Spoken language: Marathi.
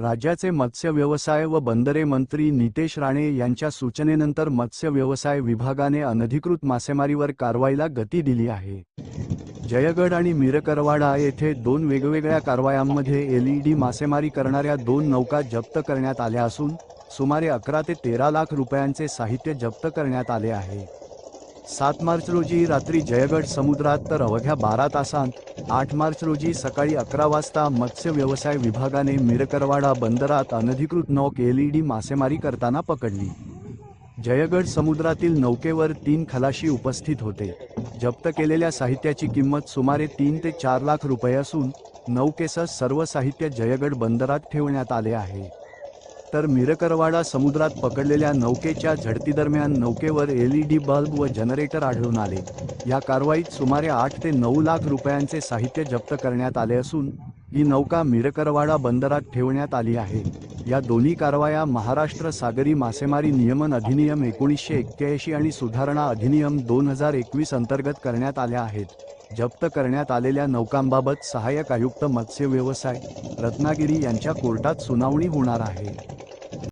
राज्याचे मत्स्य व्यवसाय व बंदरे मंत्री नितेश राणे यांच्या सूचनेनंतर मत्स्य व्यवसाय विभागाने अनधिकृत मासेमारीवर कारवाईला गती दिली आहे. जयगड आणि मिरकरवाडा येथे दोन वेगवेगळ्या कारवायांमध्ये एलईडी मासेमारी करणाऱ्या दोन नौका जप्त करण्यात आल्या असून सुमारे अकरा ते तेरा लाख रुपयांचे साहित्य जप्त करण्यात आले आहे. सात मार्च रोजी रात्री जयगड समुद्रात तर अवघ्या बारा तासांत आठ मार्च रोजी सकाळी अकरा वाजता मत्स्य व्यवसाय विभागाने मिरकरवाडा बंदरात अनधिकृत नौक एलईडी मासेमारी करताना पकडली. जयगड समुद्रातील नौकेवर तीन खलाशी उपस्थित होते. जप्त केलेल्या साहित्याची किंमत सुमारे तीन ते चार लाख रुपये असून नौकेसह सर्व साहित्य जयगड बंदरात ठेवण्यात आले आहे. तर मिरकरवाडा समुद्रात पकडलेल्या नौकेच्या झडतीदरम्यान नौकेवर एलईडी बल्ब व जनरेटर आढळून आले. या कारवाईत सुमारे आठ ते नऊ लाख रुपयांचे साहित्य जप्त करण्यात आले असून ही नौका मिरकरवाडा बंदरात ठेवण्यात आली आहे. या दोन्ही कारवाया महाराष्ट्र सागरी मासेमारी नियमन अधिनियम एकोणीसशे एक्क्याऐंशी आणि सुधारणा अधिनियम दोन हजार एकवीस अंतर्गत करण्यात आल्या आहेत. जप्त करण्यात आलेल्या नौकांबाबत सहाय्यक आयुक्त मत्स्य व्यवसाय रत्नागिरी यांच्या कोर्टात सुनावणी होणार आहे.